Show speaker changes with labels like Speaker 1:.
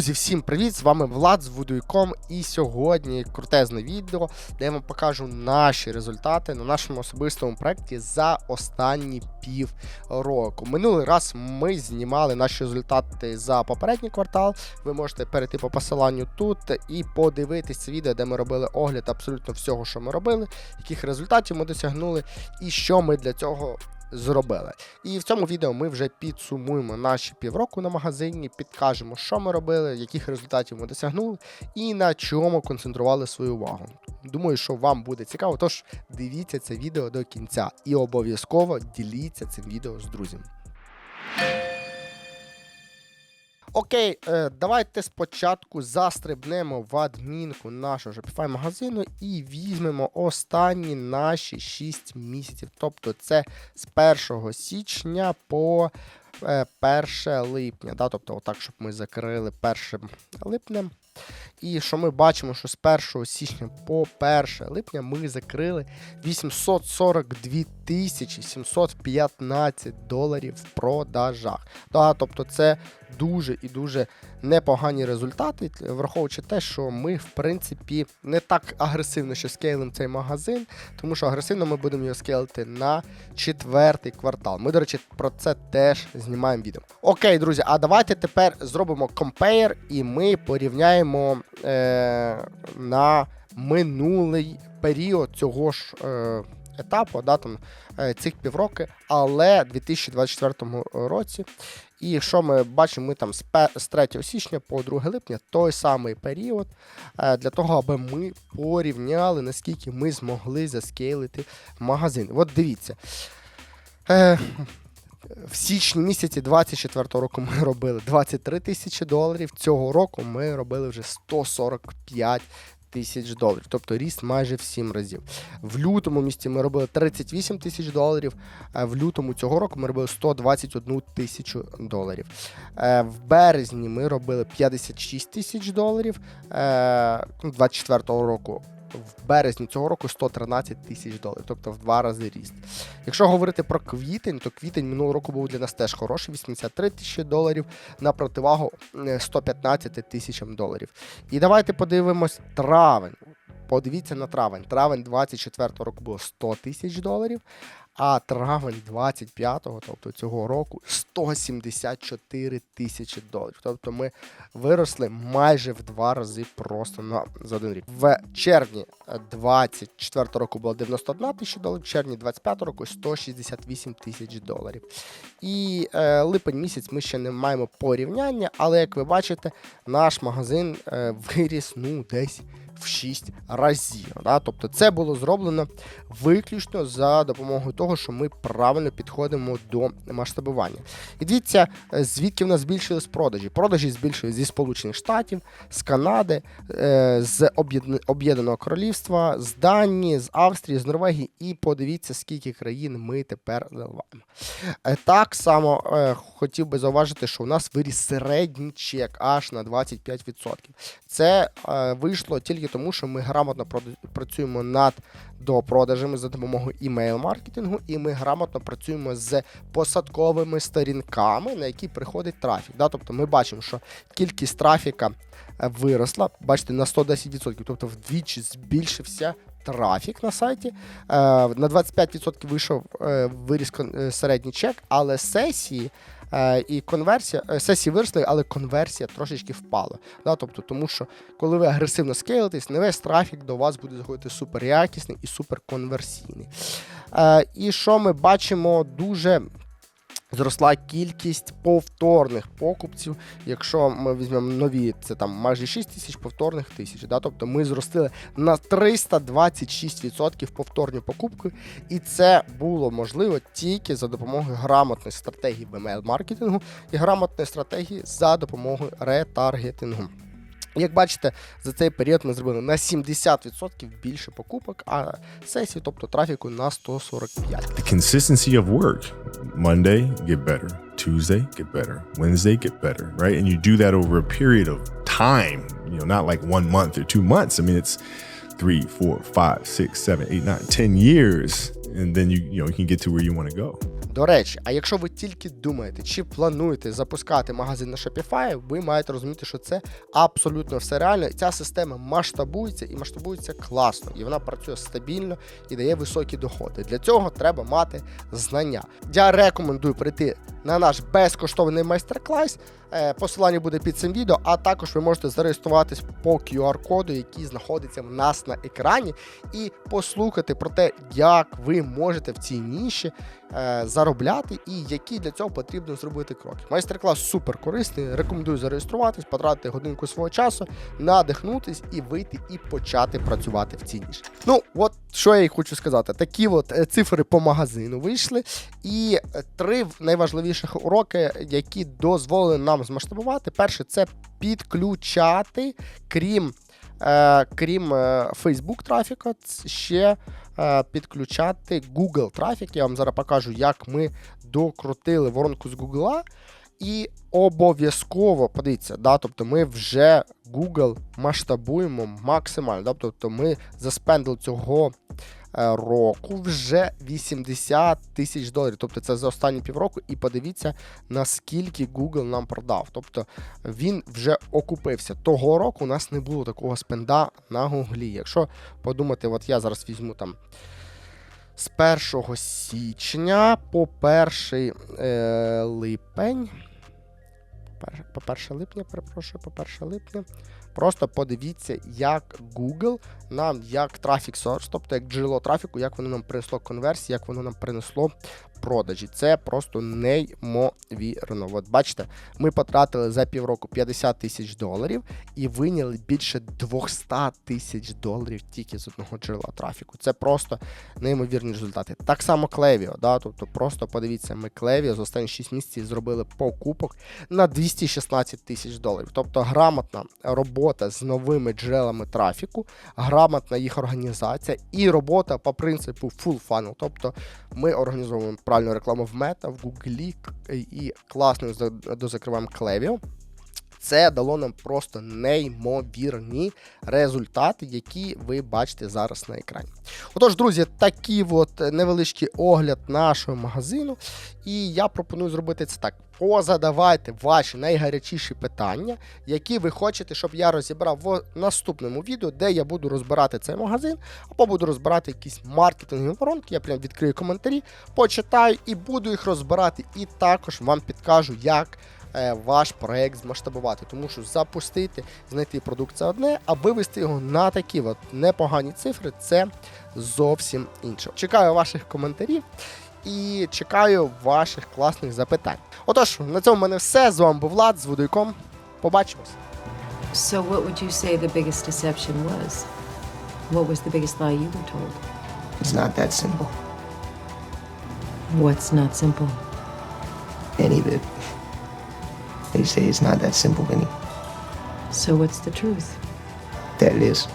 Speaker 1: Друзі, всім привіт! З вами Влад з Вудуйком. І сьогодні крутезне відео, де я вам покажу наші результати на нашому особистому проєкті за останні пів року. Минулий раз ми знімали наші результати за попередній квартал. Ви можете перейти по посиланню тут і подивитись це відео, де ми робили огляд абсолютно всього, що ми робили, яких результатів ми досягнули, і що ми для цього зробили. І в цьому відео ми вже підсумуємо наші півроку на магазині, підкажемо, що ми робили, яких результатів ми досягнули і на чому концентрували свою увагу. Думаю, що вам буде цікаво, тож дивіться це відео до кінця і обов'язково діліться цим відео з друзями. Окей, е, давайте спочатку застрибнемо в адмінку нашого Shopify магазину і візьмемо останні наші 6 місяців. Тобто це з 1 січня по е, 1 липня. Да? Тобто, отак, щоб ми закрили 1 липнем. І що ми бачимо, що з 1 січня по 1 липня ми закрили 842 тисячі 715 доларів в продажах. Да, тобто це дуже і дуже непогані результати, враховуючи те, що ми, в принципі, не так агресивно ще скейлимо цей магазин, тому що агресивно ми будемо його скейлити на четвертий квартал. Ми, до речі, про це теж знімаємо відео. Окей, друзі, а давайте тепер зробимо компейр і ми порівняємо е, на минулий період цього ж. Е, Етапу, да, там, е, цих півроки, але в 2024 році. І що ми бачимо, ми там з 3 січня по 2 липня той самий період е, для того, аби ми порівняли, наскільки ми змогли заскейлити магазин. От дивіться. В січні місяці 24 року ми робили 23 тисячі доларів. Цього року ми робили вже 145 тисяч доларів, тобто ріст майже в 7 разів. В лютому місяці ми робили 38 тисяч доларів. В лютому цього року ми робили 121 тисячу доларів. Е, В березні ми робили 56 тисяч доларів. Е, ну, 24 року. В березні цього року 113 тисяч доларів, тобто в два рази ріст. Якщо говорити про квітень, то квітень минулого року був для нас теж хороший, 83 тисячі доларів на противагу е, 115 тисячам доларів. І давайте подивимось травень. Подивіться на травень. Травень 24 року було 100 тисяч доларів, а травень 25-го, тобто цього року, 174 тисячі доларів. Тобто ми виросли майже в два рази просто на за один рік. В червні 24 року було 91 тисяча доларів, в червні 25 року 168 тисяч доларів. І е, липень місяць ми ще не маємо порівняння, але як ви бачите, наш магазин е, виріс ну десь в 6 разів. Да? Тобто це було зроблено виключно за допомогою того, що ми правильно підходимо до масштабування. І дивіться, е, звідки в нас збільшились продажі. Продажі збільшились зі Сполучених Штатів, з Канади, е, з Об'єднаного Королівства, з Данії, з Австрії, з Норвегії. І подивіться, скільки країн ми тепер заливаємо. Е, Так само хотів би зауважити, що у нас виріс середній чек аж на 25%. Це вийшло тільки тому, що ми грамотно працюємо над допродажами за допомогою імейл-маркетингу, і ми грамотно працюємо з посадковими сторінками, на які приходить трафік. Да? Тобто ми бачимо, що кількість трафіка е, виросла, бачите, на 110%, тобто вдвічі збільшився. Трафік на сайті Е, на 25% вийшов е, виріс е, середній чек, але сесії і конверсія сесії виросли, але конверсія трошечки впала. Да? Тобто, тому що коли ви агресивно скейлитесь, не весь трафік до вас буде заходити супер якісний і супер конверсійний. Е, і що ми бачимо дуже. Зросла кількість повторних покупців. Якщо ми візьмемо нові, це там майже 6 тисяч повторних тисяч. Да? Тобто ми зростили на 326% повторні покупки, і це було можливо тільки за допомогою грамотної стратегії в email-маркетингу і грамотної стратегії за допомогою ретаргетингу. Як бачите, за цей період ми зробили на 70% більше покупок, а сесії, тобто трафіку на 145.
Speaker 2: the consistency of work. Monday, get better. Tuesday, get better. Wednesday, get better. Right. And you do that over a period of time, you know, not like one month or two months. I mean, it's three, four, five, six, seven, eight, nine, ten years. And then you, you know, you can get to where you want to go.
Speaker 1: До речі, а якщо ви тільки думаєте, чи плануєте запускати магазин на Shopify, ви маєте розуміти, що це абсолютно все реально. Ця система масштабується і масштабується класно, і вона працює стабільно і дає високі доходи. Для цього треба мати знання. Я рекомендую прийти на наш безкоштовний майстер-клас. Е, Посилання буде під цим відео, а також ви можете зареєструватись по QR-коду, який знаходиться в нас на екрані, і послухати про те, як ви можете в цій ніші е, заробляти і які для цього потрібно зробити кроки. Майстер-клас супер корисний. Рекомендую зареєструватись, потратити годинку свого часу, надихнутись і вийти і почати працювати в цій ніші. Ну, от що я й хочу сказати. Такі от е, цифри по магазину вийшли, і е, три найважливіших уроки, які дозволили нам змасштабувати. Перше, це підключати, крім. Е, крім Facebook трафіка, ще підключати Google трафік. Я вам зараз покажу, як ми докрутили воронку з Google. І обов'язково подивіться, да, тобто ми вже Google масштабуємо максимально. Да, тобто ми заспендили цього е, року вже 80 тисяч доларів. Тобто це за останні півроку. І подивіться, наскільки Google нам продав. Тобто він вже окупився. Того року у нас не було такого спенда на Гуглі. Якщо подумати, от я зараз візьму там. З 1 січня по 1 е, липень. По 1 липня, перепрошую, по 1 липня. Просто подивіться, як Google нам, як трафік source, тобто як джерело трафіку, як воно нам принесло конверсії, як воно нам принесло продажі. Це просто неймовірно. От бачите, ми потратили за півроку 50 тисяч доларів і виняли більше 200 тисяч доларів тільки з одного джерела трафіку. Це просто неймовірні результати. Так само Клевіо, да, тобто просто подивіться, ми Клевіо за останні 6 місяців зробили покупок на 216 тисяч доларів. Тобто грамотна робота з новими джерелами трафіку, грамотна їх організація і робота по принципу full funnel. Тобто ми організовуємо правильну рекламу в Мета, в Гуглі і класно за- дозакриваємо Клевіо. Це дало нам просто неймовірні результати, які ви бачите зараз на екрані. Отож, друзі, такий от невеличкий огляд нашого магазину. І я пропоную зробити це так. Позадавайте ваші найгарячіші питання, які ви хочете, щоб я розібрав в наступному відео, де я буду розбирати цей магазин, або буду розбирати якісь маркетингові воронки. Я прям відкрию коментарі, почитаю і буду їх розбирати, і також вам підкажу, як ваш проект змасштабувати. Тому що запустити, знайти продукт це одне, а вивести його на такі от непогані цифри це зовсім інше. Чекаю ваших коментарів і чекаю ваших класних запитань. Отож, на цьому в мене все. З вами був Влад з Водойком. Побачимось.
Speaker 3: So, what would you say the biggest deception was? What was the biggest lie you were told?
Speaker 4: It's not that simple.
Speaker 3: What's not simple?
Speaker 4: Any of it. They say it's not that simple, Vinny.
Speaker 3: So, what's the truth?
Speaker 4: That it is.